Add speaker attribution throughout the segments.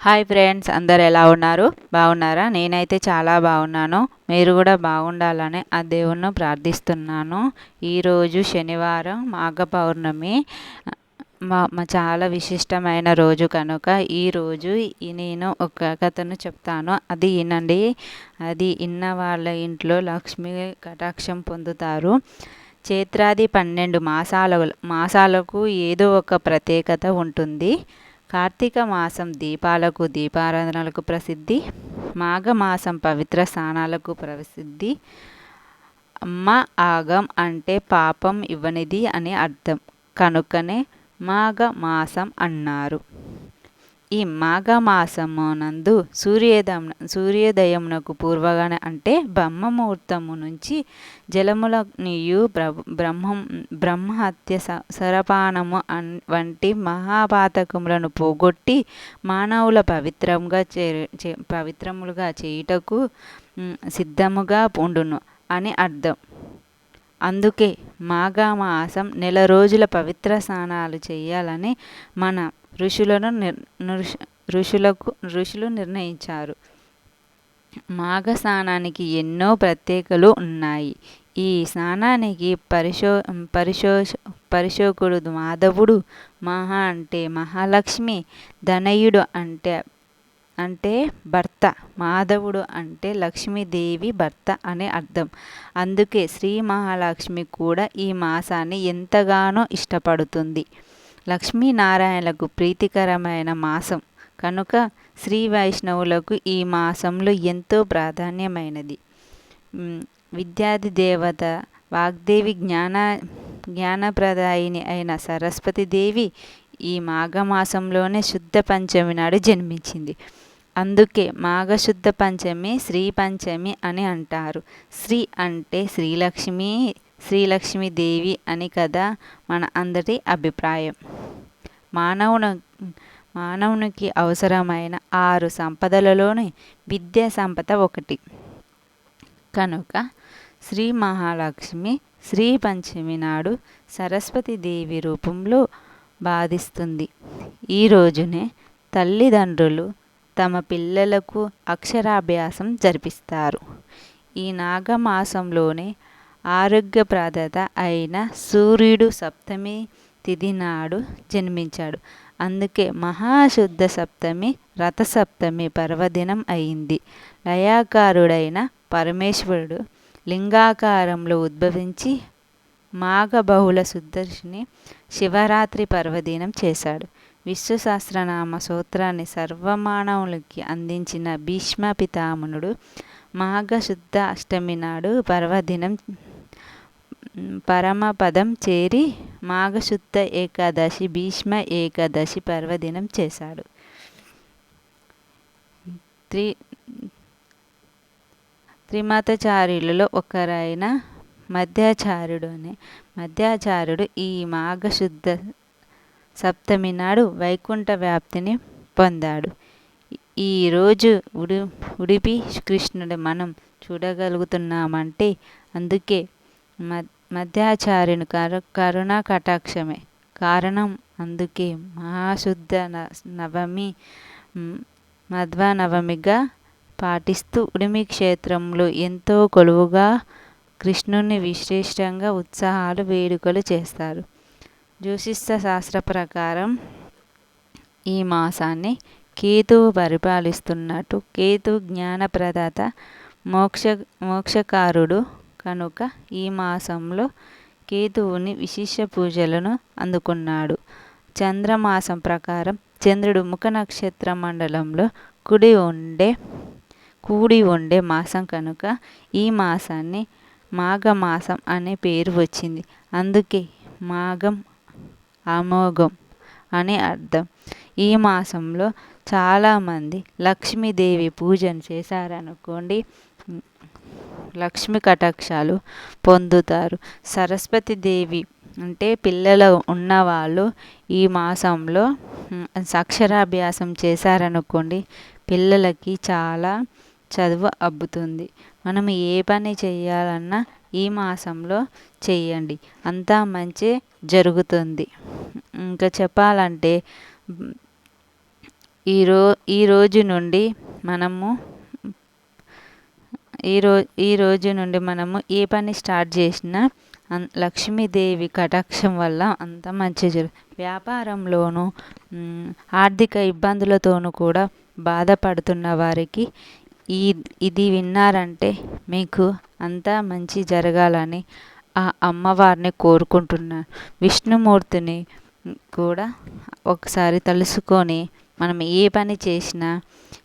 Speaker 1: Hi friends అందరు ఎలా ఉన్నారు? బాగున్నారా? నేనైతే చాలా బాగున్నాను. మీరు కూడా బాగుండాలని ఆ దేవుణ్ణి ప్రార్థిస్తున్నాను. ఈరోజు శనివారం మాఘ పౌర్ణమి. మా మా చాలా విశిష్టమైన రోజు కనుక ఈరోజు ఈ నేను ఒక కథను చెప్తాను. అది వినండి. అది ఇన్న వాళ్ళ ఇంట్లో లక్ష్మి కటాక్షం పొందుతారు. చైత్రాది పన్నెండు మాసాల మాసాలకు ఏదో ఒక ప్రత్యేకత ఉంటుంది. కార్తీక మాసం దీపాలకు దీపారాధనలకు ప్రసిద్ధి మాఘమాసం పవిత్ర స్నానాలకు ప్రసిద్ధి. అమ్మ ఆగం అంటే పాపం ఇవ్వనిది అని అర్థం. కనుకనే మాఘమాసం అన్నారు. ఈ మాఘమాసమునందు సూర్యోదయం సూర్యోదయమునకు పూర్వగానే అంటే బ్రహ్మముహూర్తము నుంచి జలముల నీయు బ్రహ్మం బ్రహ్మహత్య సరపానము అన్ వంటి మహాపాతకములను పోగొట్టి మానవుల పవిత్రంగా చే పవిత్రములుగా చేయుటకు సిద్ధముగా ఉండును అని అర్థం. అందుకే మాఘమాసం నెల రోజుల పవిత్ర స్నానాలు చేయాలని మన ఋషులను ఋషులకు ఋషులు నిర్ణయించారు. మాఘ స్నానానికి ఎన్నో ప్రత్యేకలు ఉన్నాయి. ఈ స్నానానికి పరిశో పరిశో పరిశోకుడు మాధవుడు మహా అంటే మహాలక్ష్మి ధనయుడు అంటే అంటే భర్త మాధవుడు అంటే లక్ష్మీదేవి భర్త అనే అర్థం. అందుకే శ్రీ మహాలక్ష్మి కూడా ఈ మాసాన్ని ఎంతగానో ఇష్టపడుతుంది. లక్ష్మీనారాయణలకు ప్రీతికరమైన మాసం. కనుక శ్రీ వైష్ణవులకు ఈ మాసంలో ఎంతో ప్రాధాన్యమైనది. విద్యాది దేవత వాగ్దేవి జ్ఞాన జ్ఞానప్రదాయిని అయిన సరస్వతిదేవి ఈ మాఘమాసంలోనే శుద్ధ పంచమి నాడు జన్మించింది. అందుకే మాఘశుద్ధ పంచమి శ్రీ పంచమి అని అంటారు. శ్రీ అంటే శ్రీలక్ష్మి శ్రీలక్ష్మీదేవి అని కదా మన అందరి అభిప్రాయం. మానవుని మానవునికి అవసరమైన ఆరు సంపదలలోని విద్యా సంపద ఒకటి. కనుక శ్రీ మహాలక్ష్మి శ్రీ పంచమి నాడు సరస్వతీదేవి రూపంలో బాధిస్తుంది. ఈ రోజునే తల్లిదండ్రులు తమ పిల్లలకు అక్షరాభ్యాసం జరిపిస్తారు. ఈ నాగమాసంలోనే ఆరోగ్యప్రదత అయిన సూర్యుడు సప్తమి తిథి నాడు జన్మించాడు. అందుకే మహాశుద్ధ సప్తమి రథసప్తమి పర్వదినం అయింది. లయాకారుడైన పరమేశ్వరుడు లింగాకారంలో ఉద్భవించి మాఘ బహుళ సుదర్శిని శివరాత్రి పర్వదినం చేశాడు. విశ్వశాస్త్రనామ సూత్రాన్ని సర్వమానవులకి అందించిన భీష్మ పితామనుడు మాఘశుద్ధ అష్టమి నాడు పర్వదినం పరమపదం చేరి మాఘశుద్ధ ఏకాదశి భీష్మ ఏకాదశి పర్వదినం చేశాడు. త్రి త్రిమతచార్యులలో ఒకరైన మధ్యాచార్యుడు అనే మధ్యాచార్యుడు ఈ మాఘశుద్ధ సప్తమి నాడు వైకుంఠ వ్యాప్తిని పొందాడు. ఈరోజు ఉడి ఉడిపి కృష్ణుడు మనం చూడగలుగుతున్నామంటే అందుకే మధ్యాచార్యుని కరు కరుణా కటాక్షమే. కారణం అందుకే మహాశుద్ధ నవమి మధ్వ నవమిగా పాటిస్తూ ఉడిమి క్షేత్రంలో ఎంతో కొలువుగా కృష్ణుని విశేషంగా ఉత్సాహాలు వేడుకలు చేస్తారు. జ్యోతిష్య శాస్త్ర ప్రకారం ఈ మాసాన్ని కేతువు పరిపాలిస్తున్నట్టు కేతు జ్ఞానప్రదాత మోక్ష మోక్షకారుడు కనుక ఈ మాసంలో కేతువుని విశేష పూజలను అందుకున్నాడు. చంద్రమాసం ప్రకారం చంద్రుడు ముఖ నక్షత్ర మండలంలో కుడి ఉండే కూడి ఉండే మాసం కనుక ఈ మాసాన్ని మాఘమాసం అనే పేరు వచ్చింది. అందుకే మాఘం అమోఘం అని అర్థం. ఈ మాసంలో చాలామంది లక్ష్మీదేవి పూజను చేశారనుకోండి లక్ష్మి కటాక్షాలు పొందుతారు. సరస్వతి దేవి అంటే పిల్లలు ఉన్నవాళ్ళు ఈ మాసంలో అక్షరాభ్యాసం చేశారనుకోండి పిల్లలకి చాలా చదువు అబ్బుతుంది. మనం ఏ పని చేయాలన్నా ఈ మాసంలో చేయండి అంతా మంచి జరుగుతుంది. ఇంకా చెప్పాలంటే ఈరో ఈ రోజు నుండి మనము ఈ రో ఈ రోజు నుండి మనము ఏ పని స్టార్ట్ చేసినా అన్ లక్ష్మీదేవి కటాక్షం వల్ల అంత మంచి జరు వ్యాపారంలోనూ ఆర్థిక ఇబ్బందులతోనూ కూడా బాధపడుతున్న వారికి ఈ ఇది విన్నారంటే మీకు అంతా మంచి జరగాలని ఆ అమ్మవారిని కోరుకుంటున్నాను. విష్ణుమూర్తిని కూడా ఒకసారి తలుసుకొని మనం ఏ పని చేసినా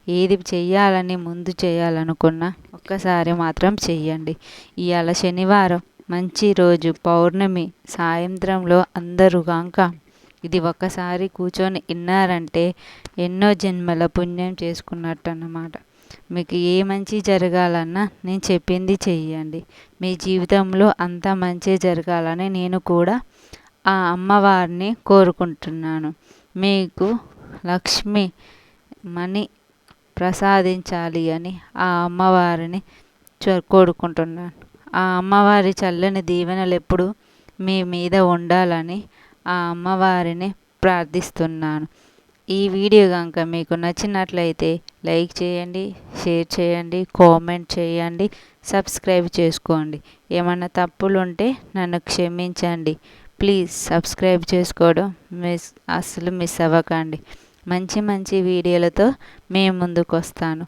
Speaker 1: ఏది చెయ్యాలని ముందు చేయాలనుకున్నా ఒక్కసారి మాత్రం చెయ్యండి. ఇవాళ శనివారం మంచి రోజు పౌర్ణమి సాయంత్రంలో అందరూ కాక ఇది ఒక్కసారి కూర్చొని విన్నారంటే ఎన్నో జన్మల పుణ్యం చేసుకున్నట్టు అన్నమాట మీకు ఏ మంచి జరగాలన్నా నేను చెప్పింది చెయ్యండి. మీ జీవితంలో అంత మంచి జరగాలని నేను కూడా ఆ అమ్మవారిని కోరుకుంటున్నాను. మీకు లక్ష్మి మనీ ప్రసాదించాలి అని ఆ అమ్మవారిని కోరుకుంటున్నాను. ఆ అమ్మవారి చల్లని దీవెనలు ఎప్పుడు మీ మీద ఉండాలని ఆ అమ్మవారిని ప్రార్థిస్తున్నాను. ఈ వీడియో కనుక మీకు నచ్చినట్లయితే లైక్ చేయండి షేర్ చేయండి కామెంట్ చేయండి సబ్స్క్రైబ్ చేసుకోండి. ఏమైనా తప్పులు ఉంటే నన్ను క్షమించండి. ప్లీజ్ సబ్స్క్రైబ్ చేసుకోవడం మిస్ అస్సలు మిస్ అవ్వకండి. మంచి మంచి వీడియోలతో మేము ముందుకు వస్తాను